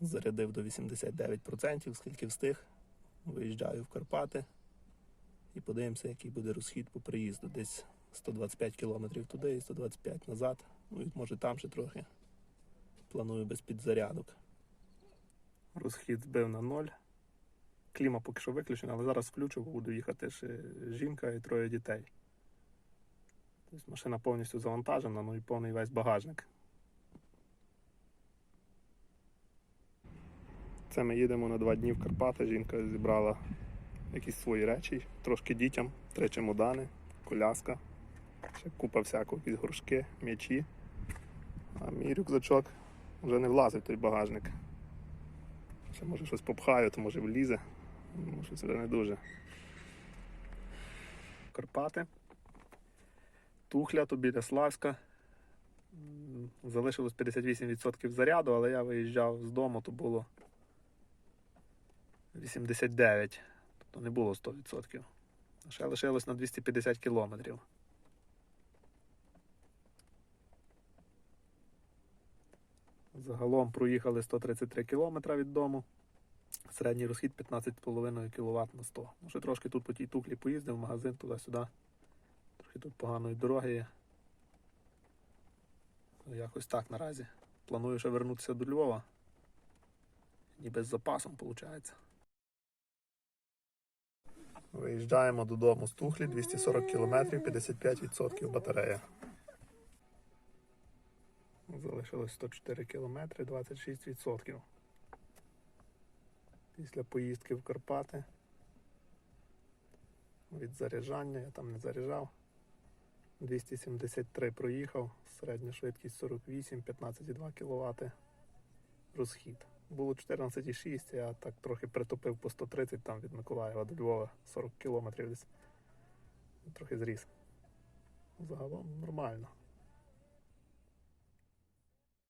Зарядив до 89%, скільки встиг. Виїжджаю в Карпати і подивимося, який буде розхід по приїзду. Десь 125 кілометрів туди і 125 назад. Ну і може там ще трохи. Планую без підзарядок. Розхід збив на ноль. Кліма поки що виключена, але зараз включу, бо буду їхати ще жінка і троє дітей. Тобто машина повністю завантажена, ну і повний весь багажник. Це ми їдемо на два дні в Карпати. Жінка зібрала якісь свої речі, трошки дітям, три чемодани, коляска, ще купа всякого, якісь горшки, м'ячі. А мій рюкзачок вже не влазить в той багажник. Ще може щось попхаю, то може влізе. Ну, щось вже не дуже. Карпати. Тухля, то біля Славська. Залишилось 58% заряду, але я виїжджав з дому, то було 89, тобто не було 100%. Ще лишилось на 250 кілометрів. Загалом проїхали 133 кілометра від дому. Середній розхід 15,5 кВт на 100. Ну, ще трошки тут по тій туклі поїздив, в магазин туди-сюди. Трохи тут поганої дороги є. Ну, Якось так наразі. Планую ще вернутися до Львова. Ніби з запасом виходить. Виїжджаємо додому з Тухлі 240 км, 55% батарея. Залишилось 104 км, 26%. Після поїздки в Карпати. Від заряджання я там не заряджав. 273 проїхав, середня швидкість 48, 15,2 кВт. Розхід. Було 14,6, я так трохи притопив по 130 там від Миколаєва до Львова 40 кілометрів десь. Трохи зріс. Загалом нормально.